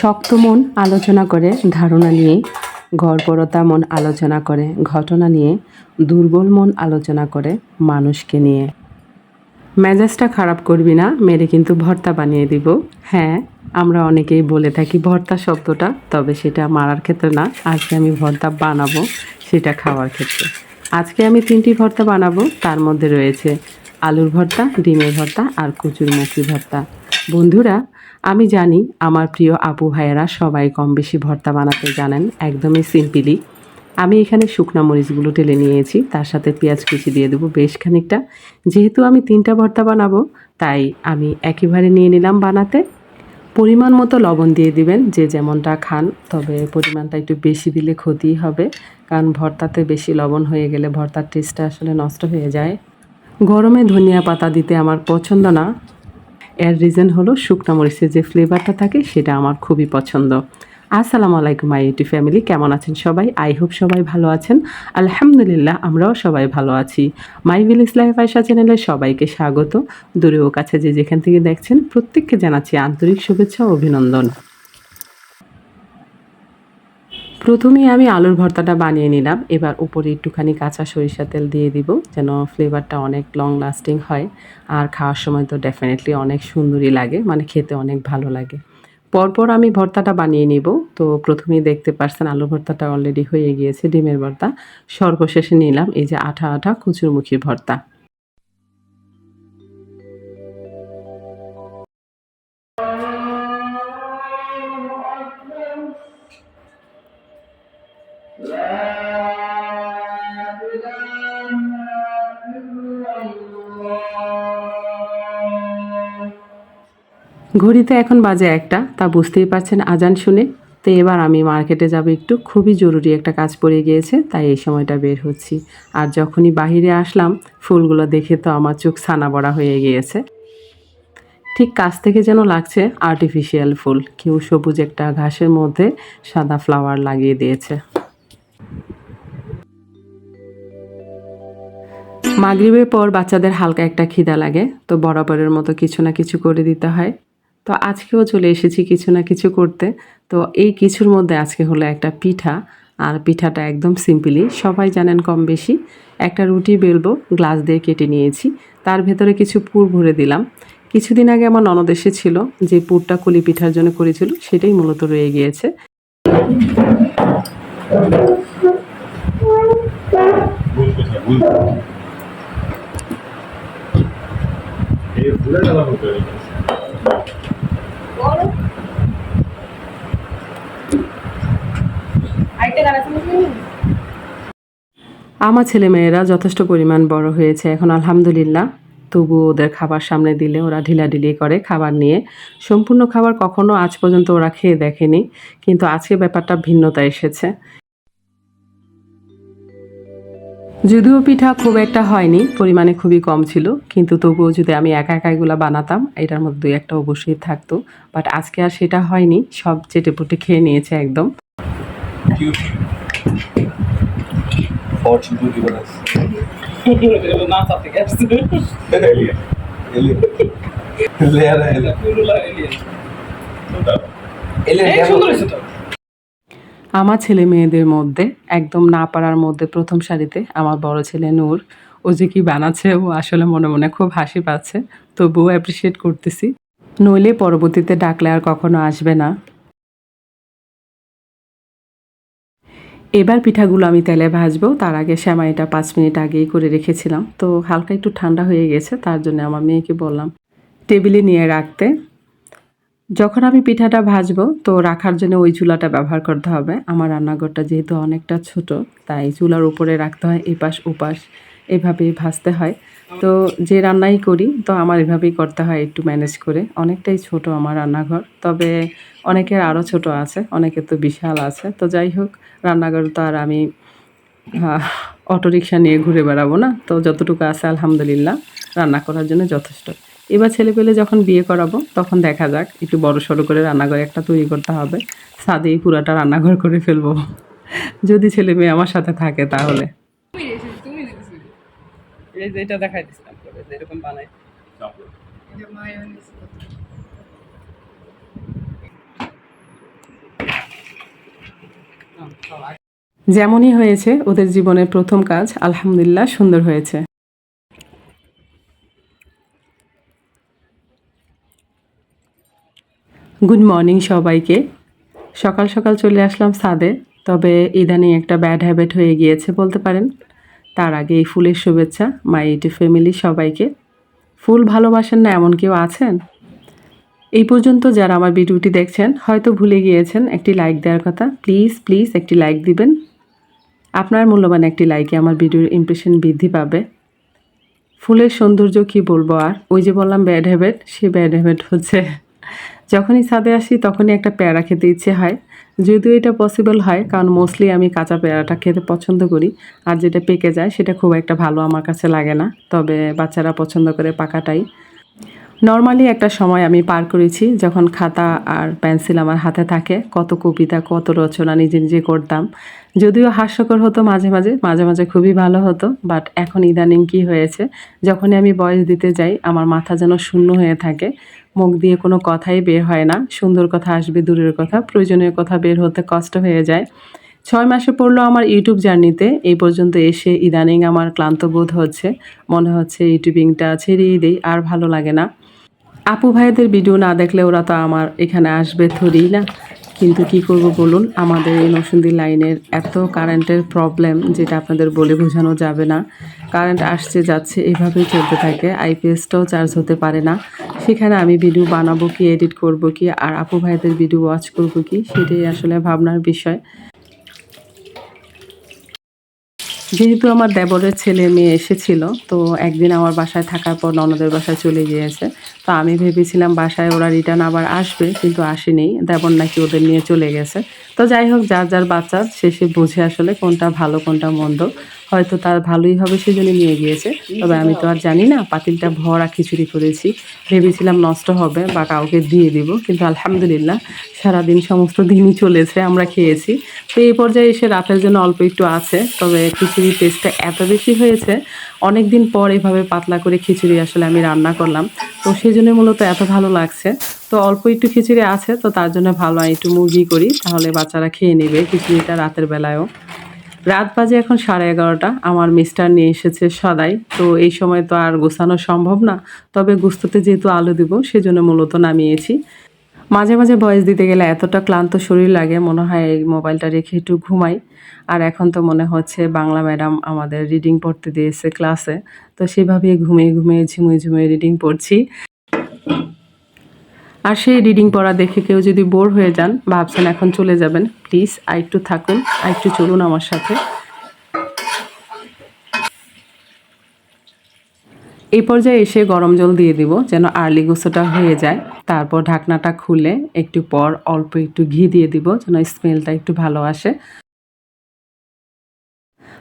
শক্ত মন আলোচনা করে, ধারণা নিয়ে গড়পরতা মন আলোচনা করে, ঘটনা নিয়ে, দুর্বল মন আলোচনা করে মানুষকে নিয়ে। মেজাজটা খারাপ করবি না, মেরে কিন্তু ভর্তা বানিয়ে দিব। হ্যাঁ আমরা অনেকেই বলে থাকি ভর্তা শব্দটা, তবে সেটা মারার ক্ষেত্রে না। আজকে আমি ভর্তা বানাবো সেটা খাওয়ার ক্ষেত্রে। আজকে আমি তিনটি ভর্তা বানাবো, তার মধ্যে রয়েছে আলুর ভর্তা, ডিমের ভর্তা আর কচুর মুখি ভর্তা। বন্ধুরা আমি জানি আমার প্রিয় আপু ভাইয়েরা সবাই কম বেশি ভর্তা বানাতে জানেন একদমই সিম্পলি। আমি এখানে শুকনো মরিচগুলো টেলে নিয়েছি, তার সাথে পেঁয়াজ কুচি দিয়ে দেবো বেশ খানিকটা। যেহেতু আমি তিনটা ভর্তা বানাবো, তাই আমি একেবারে নিয়ে নিলাম বানাতে। পরিমাণ মতো লবণ দিয়ে দিবেন, যে যেমনটা খান, তবে পরিমাণটা একটু বেশি দিলে ক্ষতিই হবে, কারণ ভর্তাতে বেশি লবণ হয়ে গেলে ভর্তার টেস্টটা আসলে নষ্ট হয়ে যায়। গরমে ধনিয়া পাতা দিতে আমার পছন্দ না এর রিজন হলো শুকনো মরিচের যে ফ্লেভারটা থাকে সেটা আমার খুবই পছন্দ। আসসালামু আলাইকুম মাই ইউটি ফ্যামিলি কেমন আছেন সবাই? আই হোপ সবাই ভালো আছেন। আলহামদুলিল্লাহ, আমরাও সবাই ভালো আছি। মাই ভিলেজ লাইফ আয়সা চ্যানেলে সবাইকে স্বাগত। দূরেও কাছে যে যেখান থেকে দেখছেন, প্রত্যেককে জানাচ্ছি আন্তরিক শুভেচ্ছা ও অভিনন্দন। প্রথমেই আমি আলুর ভর্তাটা বানিয়ে নিলাম। এবার উপরে একটুখানি কাঁচা সরিষা তেল দিয়ে দিব, যেন ফ্লেভারটা অনেক লং লাস্টিং হয়। আর খাওয়ার সময় তো ডেফিনেটলি অনেক সুন্দরই লাগে মানে খেতে অনেক ভালো লাগে। পরপর আমি ভর্তাটা বানিয়ে নিব। তো প্রথমেই দেখতে পারছেন আলু ভর্তাটা অলরেডি হয়ে গিয়েছে, ডিমের ভর্তা। সর্বশেষে নিলাম এই যে আঠা আঠা কুচুরমুখীর ভর্তা। ঘড়িতে এখন বাজে একটা, তা বুঝতেই পারছেন আজান শুনে। তো এবার আমি মার্কেটে যাব একটু। খুবই জরুরি একটা কাজ পড়ে গিয়েছে, তাই এই সময়টা বের হচ্ছি। আর যখনই বাহিরে আসলাম, ফুলগুলো দেখে তো আমার চোখ ছানা বড়া হয়ে গিয়েছে। ঠিক কাছ থেকে যেন লাগছে আর্টিফিশিয়াল ফুল। কেউ সবুজ একটা ঘাসের মধ্যে সাদা ফ্লাওয়ার লাগিয়ে দিয়েছে। মাগরিবের পর বাচ্চাদের হালকা একটা খিদা লাগে, তো বরাবরের মতো কিছু না কিছু করে দিতে হয়। তো আজকেও চলে এসেছি কিছু না কিছু করতে। তো এই কিছুর মধ্যে আজকে হলো একটা পিঠা, আর পিঠাটা একদম সিম্পলি সবাই জানেন কম বেশি। একটা রুটি বেলবো, গ্লাস দিয়ে কেটে নিয়েছি। তার ভেতরে কিছু পুর ভরে দিলাম। কিছুদিন আগে আমার ননদ এসেছিল যে পুরটা কুলি পিঠার জন্য করেছিল, সেটাই মূলত রয়ে গিয়েছে। এই আমার ছেলে মেয়েরা যথেষ্ট পরিমাণ বড় হয়েছে, এখন আলহামদুলিল্লাহ। তবু ওদের খাবার সামনে দিলে ওরা ঢিলাঢিলি করে খাবার নিয়ে। সম্পূর্ণ খাবার কখনো আজ পর্যন্ত ওরা খেয়ে দেখেনি, কিন্তু আজকে ব্যাপারটা ভিন্নতা এসেছে। যদিও পিঠা খুব একটা হয়নি পরিমাণে খুবই কম ছিল কিন্তু তবুও যদি আমি একা একা এগুলো বানাতাম এটার মধ্যে দুই একটা অবশ্যই থাকতো বাট আজকে আর সেটা হয়নি সব চেটে পুটে খেয়ে নিয়েছে একদম। সুন্দর হয়েছে তো। আমার ছেলে মেয়েদের মধ্যে, একদম না পারার মধ্যে প্রথম সারিতে আমার বড় ছেলে নূর। ও যে কি বানাচ্ছে, ও আসলে মনে মনে খুব হাসি পাচ্ছে। তবুও অ্যাপ্রিসিয়েট করতেছি। নইলে পরবর্তীতে ডাকলে আর কখনো আসবে না। এবার পিঠাগুলো আমি তেলে ভাজবো। তার আগে সেমাইটা পাঁচ মিনিট আগেই করে রেখেছিলাম। তো হালকা একটু ঠান্ডা হয়ে গেছে, তার জন্য আমার মেয়েকে বললাম, টেবিলে নিয়ে রাখতে। যখন আমি পিঠাটা ভাজবো, তো রাখার জন্য ওই চুলাটা ব্যবহার করতে হবে। আমার রান্নাঘরটা যেহেতু অনেকটা ছোট, তাই চুলার উপরে রাখতে হয়, এপাশ ওপাশ এভাবেই ভাজতে হয়। তো যে রান্নাই করি, তো আমার এভাবেই করতে হয় একটু ম্যানেজ করে। অনেকটাই ছোট আমার রান্নাঘর, তবে অনেকের আরও ছোট আছে, অনেকের তো বিশাল আছে। তো যাই হোক, রান্নাঘর তো আর আমি অটোরিকশা নিয়ে ঘুরে বেড়াবো না। তো যতটুকু আছে, আলহামদুলিল্লাহ, রান্না করার জন্য যথেষ্ট। এবার ছেলে পেলে যখন বিয়ে করাবো তখন দেখা যাক একটু বড় সড়ো করে রান্নাঘর একটা তৈরি করতে হবে। ছাদেই পুরাটা রান্নাঘর করে ফেলব। যদি ছেলে মেয়ে আমার সাথে থাকে তাহলে। এই যে এটা দেখাই দিচ্ছিলাম এরকম বানাই। যেমনই হয়েছে ওদের জীবনের প্রথম কাজ আলহামদুলিল্লাহ সুন্দর হয়েছে। গুড মর্নিং সবাইকে। সকাল সকাল চলে আসলাম ছাদে, তবে ইদানিং একটা ব্যাড হ্যাবিট হয়ে গিয়েছে বলতে পারেন। তার আগে এই ফুলের শুভেচ্ছা মাই ইটি ফ্যামিলি সবাইকে। ফুল ভালোবাসেন না এমন কেউ আছেন? এই পর্যন্ত যারা আমার ভিডিওটি দেখছেন, হয়তো ভুলে গিয়েছেন একটি লাইক দেওয়ার কথা। প্লিজ প্লিজ একটি লাইক দিবেন। আপনার মূল্যবান একটি লাইকে আমার ভিডিওর ইমপ্রেশন বৃদ্ধি পাবে। ফুলের সৌন্দর্য কি বলব আর? ওই যে বললাম ব্যাড হ্যাবিট সেই ব্যাড হ্যাবিট হচ্ছে। যখনই ছাদে আসি, তখনই একটা পেয়ারা খেতে ইচ্ছে হয়। যদিও এটা পসিবল হয়, কারণ মোস্টলি আমি কাঁচা পেয়ারাটা খেতে পছন্দ করি। আর যেটা পেকে যায়, সেটা খুব একটা ভালো আমার কাছে লাগে না। তবে বাচ্চারা পছন্দ করে পাকাটাই। নর্মালি একটা সময় আমি পার করেছি যখন খাতা আর পেন্সিল আমার হাতে থাকে, কত কবিতা, কত রচনা নিজে নিজে করতাম। যদিও হাস্যকর হতো মাঝে মাঝে মাঝে মাঝে খুবই ভালো হতো বাট এখন ইদানিং কি হয়েছে, যখনই আমি বয়স দিতে যাই, আমার মাথা যেন শূন্য হয়ে থাকে, মুখ দিয়ে কোনো কথাই বের হয় না, সুন্দর কথা আসবে, দূরের কথা, প্রয়োজনীয় কথা বের হতে কষ্ট হয়ে যায়। ছয় মাসে পড়ল আমার ইউটিউব জার্নিতে, এই পর্যন্ত এসে ইদানিং আমার ক্লান্ত বোধ হচ্ছে, মনে হচ্ছে ইউটিউবিংটা ছেড়েই দেই, আর ভালো লাগে না। আপু ভাইদের ভিডিও না দেখলে ওরা তো আমার এখানে আসবে থরি না। কিন্তু কি করব বলুন, আমাদের এই নরসিংদী লাইনের এত কারেন্টের প্রবলেম যেটা আপনাদের বলে বোঝানো যাবে না। কারেন্ট আসছে, যাচ্ছে, এভাবেই চলতে থাকে। আইপিএসটাও চার্জ হতে পারে না। সেখানে আমি ভিডিও বানাবো কি এডিট করব কি, আর আপু ভাইদের ভিডিও ওয়াচ করব কি, সেটাই আসলে ভাবনার বিষয়। যেহেতু আমার দেবরের ছেলে মেয়ে এসেছিল, তো একদিন আমার বাসায় থাকার পর ননদের বাসায় চলে গিয়েছে। তো আমি ভেবেছিলাম বাসায় ওরা রিটার্ন আবার আসবে, কিন্তু আসেনি। দেবর নাকি ওদের নিয়ে চলে গেছে। তো যাই হোক, যার যার বাচ্চা, সে সে বুঝে আসলে কোনটা ভালো, কোনটা মন্দ। হয়তো তার ভালোই হবে সেজন্য নিয়ে গিয়েছে। তবে আমি তো আর জানি না, পাতিলটা ভরা খিচুড়ি করেছি। ভেবেছিলাম নষ্ট হবে, বা কাউকে দিয়ে দিব, কিন্তু আলহামদুলিল্লাহ সারাদিন সমস্ত দিনই চলেছে, আমরা খেয়েছি। তো এই পর্যায়ে এসে রাতের জন্য অল্প একটু আছে, তবে খিচুড়ির টেস্টটা এত বেশি হয়েছে অনেক দিন পর এভাবে পাতলা করে খিচুড়ি আসলে আমি রান্না করলাম। তো সেই জন্য মূলত এত ভালো লাগছে। তো অল্প একটু খিচুড়ি আছে, তো তার জন্য ভালো একটু মুরগি করি, তাহলে বাচ্চারা খেয়ে নেবে খিচুড়িটা রাতের বেলায়ও। রাত বাজে এখন সাড়ে এগারোটা। আমার মিস্টার নিয়ে এসেছে সদাই। তো এই সময় তো আর গোছানো সম্ভব না। তবে গুস্ততে যেহেতু আলু দিব, সেজন্য মূলত নামিয়েছি। মাঝে মাঝে ভয়েস দিতে গেলে এতটা ক্লান্ত শরীর লাগে, মনে হয় এই মোবাইলটা রেখে একটু ঘুমাই। আর এখন তো মনে হচ্ছে বাংলা ম্যাডাম আমাদের রিডিং পড়তে দিয়েছে ক্লাসে তো সেভাবেই ঘুমিয়ে ঘুমিয়ে ঝিমুয়ে ঝিমুয়ে রিডিং পড়ছি। আর সেই রিডিং পড়া দেখে কেউ যদি বোর হয়ে যান ভাবছেন এখন চলে যাবেন প্লিজ আর একটু থাকুন, আর একটু চলুন আমার সাথে। এই পর্যায়ে এসে গরম জল দিয়ে দিব, যেন আর্লি গোসোটা হয়ে যায়। তারপর ঢাকনাটা খুলে একটু পর অল্প একটু ঘি দিয়ে দিব, যেন স্মেলটা একটু ভালো আসে।